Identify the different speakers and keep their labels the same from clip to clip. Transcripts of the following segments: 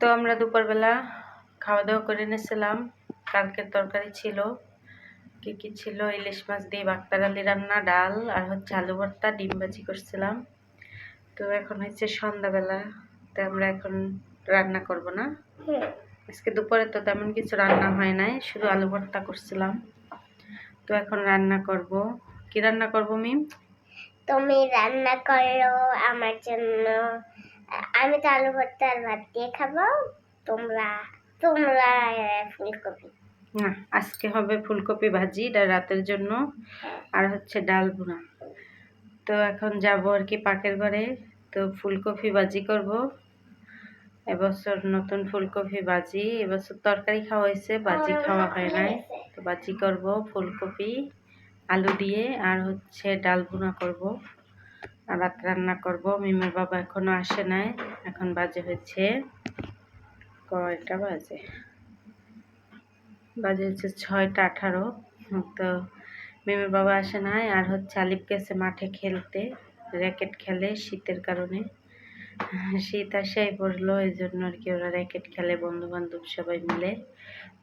Speaker 1: তো আমরা দুপুরবেলা খাওয়া দাওয়া করে নিয়েছিলাম। কালকের তরকারি ছিল। কি কি ছিল? ইলিশ মাছ দিয়ে বাক্তার আলি রান্না ডাল আর হচ্ছে আলু ভর্তা ডিম ভাজি করছিলাম। তো এখন হচ্ছে সন্ধ্যাবেলা। তো আমরা এখন রান্না করব না? আজকে দুপুরে তো তেমন কিছু রান্না হয় নাই শুধু আলু ভর্তা করছিলাম। তো এখন রান্না করব। কি রান্না করব মিম?
Speaker 2: তুমি রান্না করো আমার জন্য। আমি তো আলু ভর্তা আর ভাত দিয়ে খাব। তোমরা তোমরা ফুলকপি।
Speaker 1: না আজকে হবে ফুলকপি ভাজি এটা রাতের জন্য। আর হচ্ছে ডাল ভুনা। তো এখন যাব আর কি পাকের ঘরে। তো ফুলকপি ভাজি করব। এবছর নতুন ফুলকপি ভাজি এবছর তরকারি খাওয়া হয়েছে ভাজি খাওয়া হয় নাই। তো ভাজি করব ফুলকপি আলু দিয়ে আর হচ্ছে ডাল ভুনা করব। রাত রান্না করব। মিমের বাবা এখনও আসে নাই। এখন বাজে হচ্ছে কয়টা বাজে? বাজে হচ্ছে ছয়টা আঠারো। তো মেমের বাবা আসে নাই আর হচ্ছে আলিপ গেছে মাঠে খেলতে। র্যাকেট খেলে শীতের কারণে। শীত আসাই পড়ল এই জন্য আর কি ওরা র্যাকেট খেলে বন্ধু বান্ধব সবাই মিলে।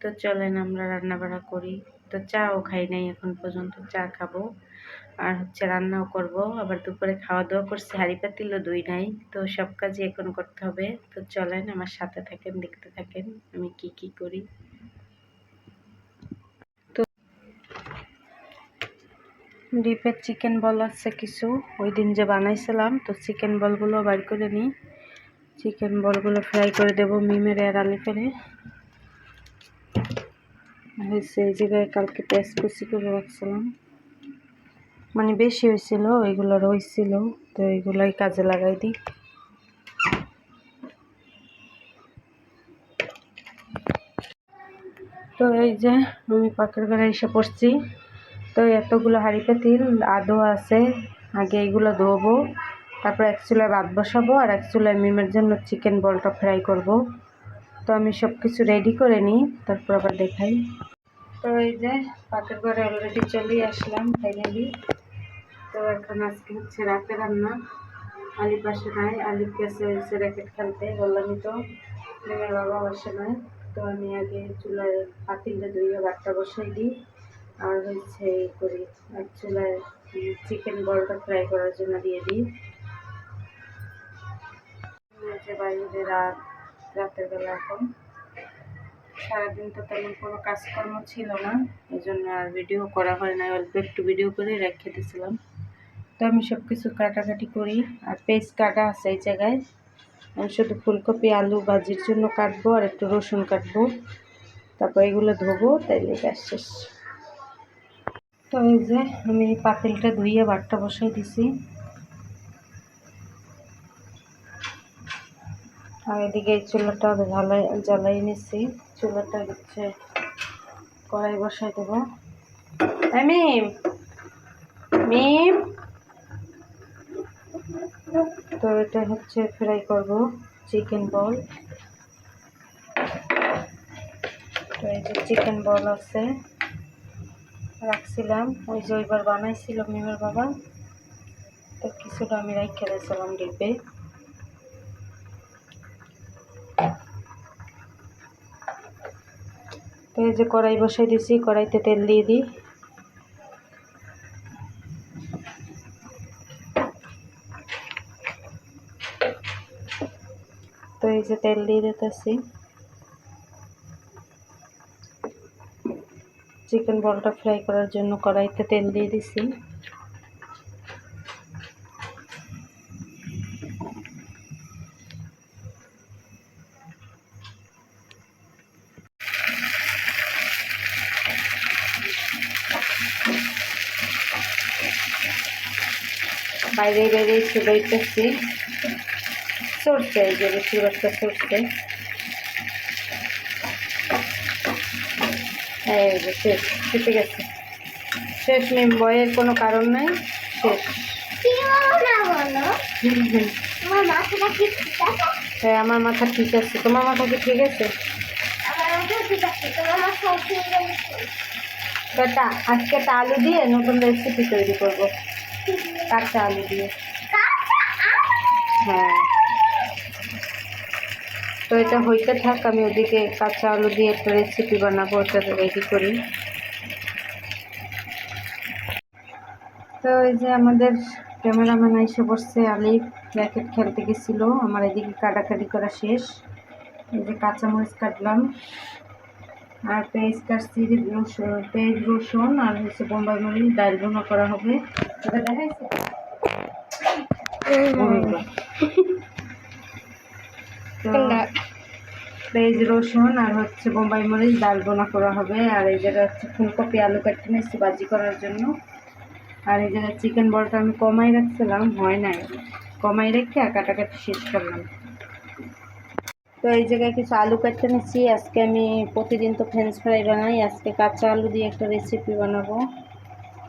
Speaker 1: তো চলেন আমরা রান্না বাড়া করি। তো চাও খাই নাই এখন পর্যন্ত, চা খাব। আর হচ্ছে রান্নাও করব, আবার দুপুরে খাওয়া দাওয়া করছি, হাঁড়ি পাতিলও দুই নাই, তো সব কাজই এখন করতে হবে। তো চলেন, আমার সাথে থাকেন, দেখতে থাকেন, আমি কি কি করি। ডিপের চিকেন বল আছে কিছু ওই দিন যে বানাইছিলাম, তো চিকেন বলগুলো বার করে নিই। চিকেন বলগুলো ফ্রাই করে দেব মিমের আলি করে হয়েছে জায়গায় কালকে পেঁয়াজ কুচি করে রাখছিলাম মানে বেশি হয়েছিল ওইগুলো রইছিল তো এইগুলোই কাজে লাগাই দিই। তো এই যে আমি পাকের ঘরে এসে পড়ছি। তো এতগুলো হাঁড়ি পাতিল, আদৌ আছে, আগে এইগুলো ধোবো, তারপর এক চুলায় ভাত বসাবো আর এক চুলায় মিমের জন্য চিকেন বলটা ফ্রাই করব। তো আমি সব কিছু রেডি করে নিই, তারপর আবার দেখাই। তো এই যে পাকের ঘরে অলরেডি চলেই আসলাম ফাইনালি তো এখন আজকে হচ্ছে রাতে রান্না। আলি পাশে নাই আলিপ গেছে হচ্ছে র্যাকেট খেলতে বললামই তো মিমের বাবা বসে নাই। তো আমি আগে চুলায় পাতিলটা ধুয়ে ভাতটা বসাই দিই। আর হচ্ছে করি, এক চুলায় চিকেন বলটা ফ্রাই করার জন্য দিয়ে দিই। বাইরে রাত, রাতের বেলা এখন। সারাদিন তো তেমন কোনো কাজকর্ম ছিল না এই জন্য আর ভিডিও করা হয় না অল্প একটু ভিডিও করে রেখে দিয়েছিলাম। তো আমি সব কিছু কাটাকাটি করি, আর পেস্ট কাটা আছে এই জায়গায়। আমি শুধু ফুলকপি, আলু ভাজির জন্য কাটবো আর একটু রসুন কাটবো। তারপর এগুলো ধোবো, তাইলে গ্যাস শেষ। তো এই যে আমি এই পাতিলটা ধুইয়ে ভাতটা বসাই দিছি। আর এদিকে এই চুলাটা জ্বালাই জ্বালাই নিছি। চুলাটা হচ্ছে কড়াই বসাই দেবো। মিম মিম। তো এটা হচ্ছে ফ্রাই করব চিকেন বল তো এই যে চিকেন বল আছে, রাখছিলাম। ওই যে ওইবার বানাইছিল মিমের বাবা। তো কিছুটা আমি রেখে দিয়েছিলাম ডিব্বে তো এই যে কড়াই বসাই দিছি, কড়াইতে তেল দিয়ে দিই। তো এই যে তেল দিয়ে দিতেছি। চিকেন বলটা ফ্রাই করার জন্য কড়াইতে তেল দিয়ে দিছি। বাইরে বাইরে চুলাইতেছি চড়ছে এই যে বেশি বাচ্চা চড়ছে এই যে শেষ কেটে গেছে। শেষ নেই বয়ের কোনো কারণ নাই শেষ। হ্যাঁ আমার মাথা ঠিক আছে। তোমার মাথা কি ঠিক আছে? আজকে একটা আলু দিয়ে নতুন রেসিপি তৈরি করব। কাঁচা আলু দিয়ে। হ্যাঁ। তো এটা হইতে থাক, আমি ওদিকে কাঁচা আলু দিয়ে একটা রেসিপি বানাবো, ওটা রেডি করি। তো এই যে আমাদের ক্যামেরাম্যান এসে বসছে আলিফ র্যাকেট খেলতে গেছিল, আমার এদিকে কাটাকাটি করা শেষ। এই যে কাঁচামরিচ কাটলাম। আর পেঁয়াজ কাটছি রসুন পেঁয়াজ রসুন আর হচ্ছে বোম্বাই মরিচ ডাল ভুনা করা হবে। এটা দেখাইছে? পেঁয়াজ রসুন আর হচ্ছে বোম্বাই মরিচ ডাল বোনা করা হবে। আর এই জায়গায় হচ্ছে ফুলকপি আলু কাটতে নিচ্ছি বাজি করার জন্য। আর এই জায়গায় চিকেন বলটা আমি কমাই রাখছিলাম হয় নাই। কমাই রেখে আর কাটাকাটি শেষ করলাম। তো এই জায়গায় কিছু আলু কাটতে নিচ্ছি। আজকে আমি প্রতিদিন তো ফ্রেঞ্চ ফ্রাই বানাই, আজকে কাঁচা আলু দিয়ে একটা রেসিপি বানাবো।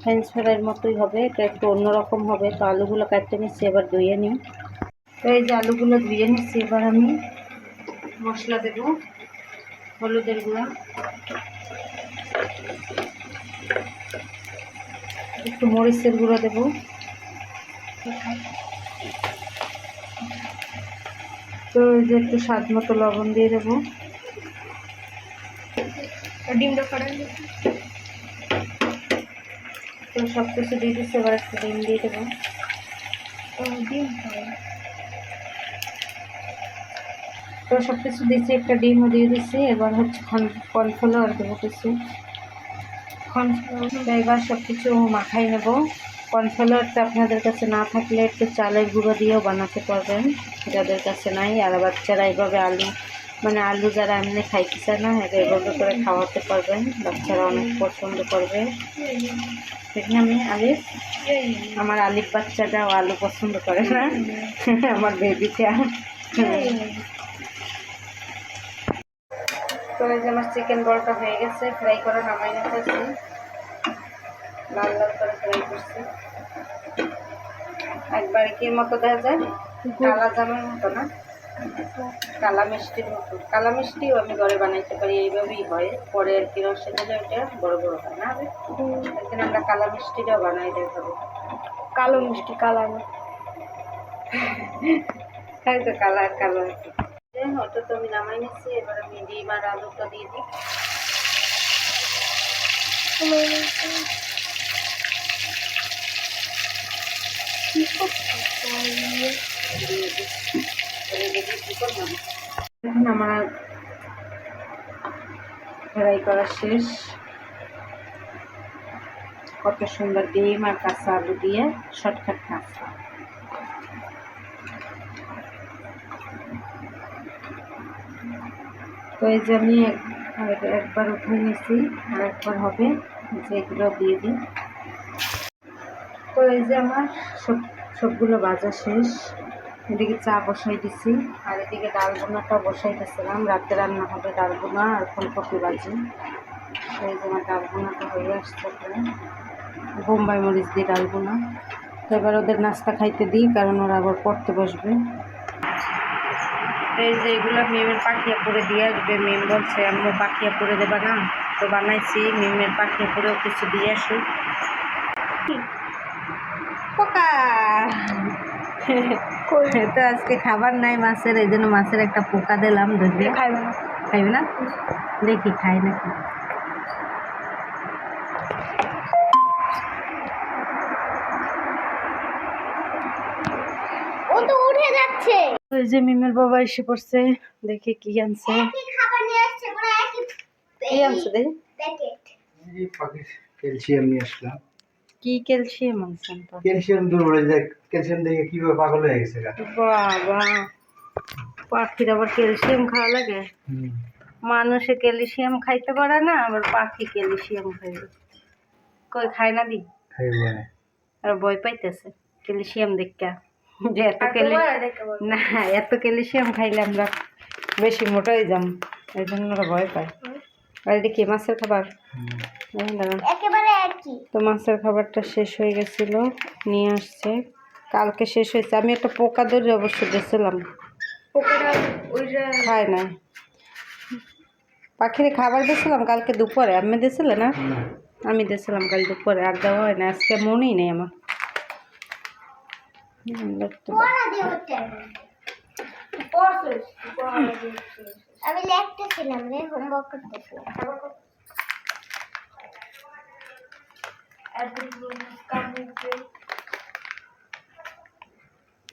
Speaker 1: ফ্রেঞ্চ ফ্রাইয়ের মতোই হবে, এটা একটু অন্যরকম হবে। তো আলুগুলো কাটতে নিচ্ছি, এবার ধুয়ে নিই। তো এই যে আলুগুলো ধুয়ে নিচ্ছি, এবার আমি মশলা দেবো, হলুদের গুঁড়া। একটু মরিচের গুঁড়ো দেবো। তো এই যে একটু স্বাদ মতো লবণ দিয়ে দেবো।
Speaker 2: ডিমটা
Speaker 1: তো সব কিছু দিয়ে দিচ্ছি এবার একটু ডিম দিয়ে দেবো।
Speaker 2: ডিম
Speaker 1: তো সব কিছু দিচ্ছি একটা ডিমও দিয়ে দিচ্ছি এবার হচ্ছে কর্নফ্লাওয়ার দেবো কিছু। কর্নফ্লাওয়ার। এবার সব কিছু মাখাই নেব। কর্নফ্লাওয়ারটা আপনাদের কাছে না থাকলে একটু চালের গুঁড়ো দিয়েও বানাতে পারবেন, যাদের কাছে নাই। আর বাচ্চারা এইভাবে আলু মানে আলু যারা এমনি খাইতে চায় না এইভাবে করে খাওয়াতে পারবেন। বাচ্চারা অনেক পছন্দ করবে। দেখি আমি আলিফ। আমার আলিফ বাচ্চাটাও আলু পছন্দ করে না। আমার বেবিটা তো এই যে আমার চিকেন বলটা হয়ে গেছে ফ্রাই করে নামাই রেখেছি লাল লাল করে ফ্রাই করছি। একবার কি মতো দেখা যায়? কালা জামের মতো না? কালা মিষ্টির মতো। কালা মিষ্টিও আমি ঘরে বানাইতে পারি এইভাবেই হয়। পরে আর কি রসে দিলে ওটা বড় বড় হয় না? একদিন আমরা কালা মিষ্টিটাও বানাই দেখাবো।
Speaker 2: কালো মিষ্টি
Speaker 1: তাই তো কালার কালার ওটা তো আমি নামাই নিচ্ছি এবার আমি ডিম আর আলুটা দিয়ে দিই এখন আমার ফ্রাই করা শেষ। কত সুন্দর ডিম আর কাঁচা আলু দিয়ে শর্টকাট নাস্তা। তো এই যে আমি একবার উঠে নিয়েছি আর একবার হবে, যে এগুলো দিয়ে দিই। তো এই যে আমার সব, সবগুলো ভাজা শেষ। এদিকে চা বসাই দিছি, আর এদিকে ডাল বোনাটা বসাই দিয়েছিলাম রাতে রান্না হবে ডাল বোনা আর ফুলকপি তো এই যে আমার ডাল বোনাটা হয়ে আসছে। বোম্বাই মরিচ দিয়ে ডাল বোনা। তো এবার ওদের নাস্তা খাইতে দিই, কারণ ওরা আবার পড়তে বসবে। এই যে এগুলো মেমের পাখিয়া করে দিয়ে আসবে। মেম বলছে, আম্মু, পাখিয়া করে দেবা না? তো বানাইছি, মেমের পাখিয়া করেও কিছু দিয়ে আসুক পোকা তো আজকে খাবার নাই মাছের এই জন্য মাছের একটা পোকা দিলাম ধরবে
Speaker 2: খাইবে না?
Speaker 1: খাইবে না? দেখি খাই নাকি।
Speaker 2: ও তো উঠে যাচ্ছে।
Speaker 1: ওই যে মিমের বাবা এসে পড়ছে দেখি কি আনছে।
Speaker 2: কি খাবার নিয়ে আসছে পুরো একই
Speaker 1: কি আনছে দেখি।
Speaker 2: প্যাকেট
Speaker 3: এই পাখির ক্যালসিয়াম নিয়ে আসলাম।
Speaker 1: কি ক্যালসিয়াম আনছেন তো?
Speaker 3: ক্যালসিয়াম দুর্বল দেখ ক্যালসিয়াম দেখে কীভাবে পাগল হয়ে গেছে
Speaker 1: বাবা পাখির আবার ক্যালসিয়াম খাওয়া লাগে? মানুষে ক্যালসিয়াম খাইতে পারে না আবার পাখি ক্যালসিয়াম খাইবে কই খায় না দি?
Speaker 3: খাইবে
Speaker 1: আর ভয় পাইতেছে ক্যালসিয়াম দেখা। যে এত ক্যালসিয়াম না এত ক্যালসিয়াম খাইলে আমরা বেশি মোটা হয়ে যাম এই জন্য ভয় পায়। আর এটা কি মাছের খাবার।
Speaker 2: একেবারে একই।
Speaker 1: তো মাছের খাবারটা শেষ হয়ে গেছিল নিয়ে আসছে। কালকে শেষ হয়েছে। আমি একটা পোকা ধরে অবশ্য গেছিলাম। খায় না পাখিরে খাবার দিয়েছিলাম কালকে দুপুরে। আমি দিয়েছিলে না? আমি দিয়েছিলাম কাল দুপুরে। আর দেওয়া হয় না আজকে মনেই নেই আমার।
Speaker 2: আমি লিখতেছিলাম রে হোমওয়ার্ক করতেছিলাম।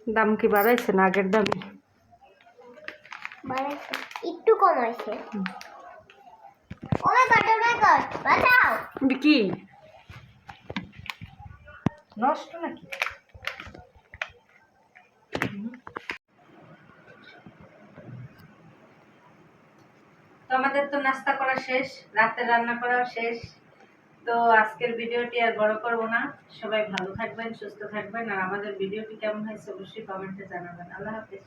Speaker 1: দাম কি বাড়াইছে না আগের দামে?
Speaker 2: একটু কম হয়েছে। বাঁচাও।
Speaker 1: কি? নষ্ট নাকি? তো আমাদের তো নাস্তা করা শেষ রাতের রান্না করা শেষ। তো আজকের ভিডিওটি আর বড় করব না। সবাই ভালো থাকবেন, সুস্থ থাকবেন, আর আমাদের ভিডিওটি কেমন হয়েছে অবশ্যই কমেন্টে জানাবেন। আল্লাহ হাফেজ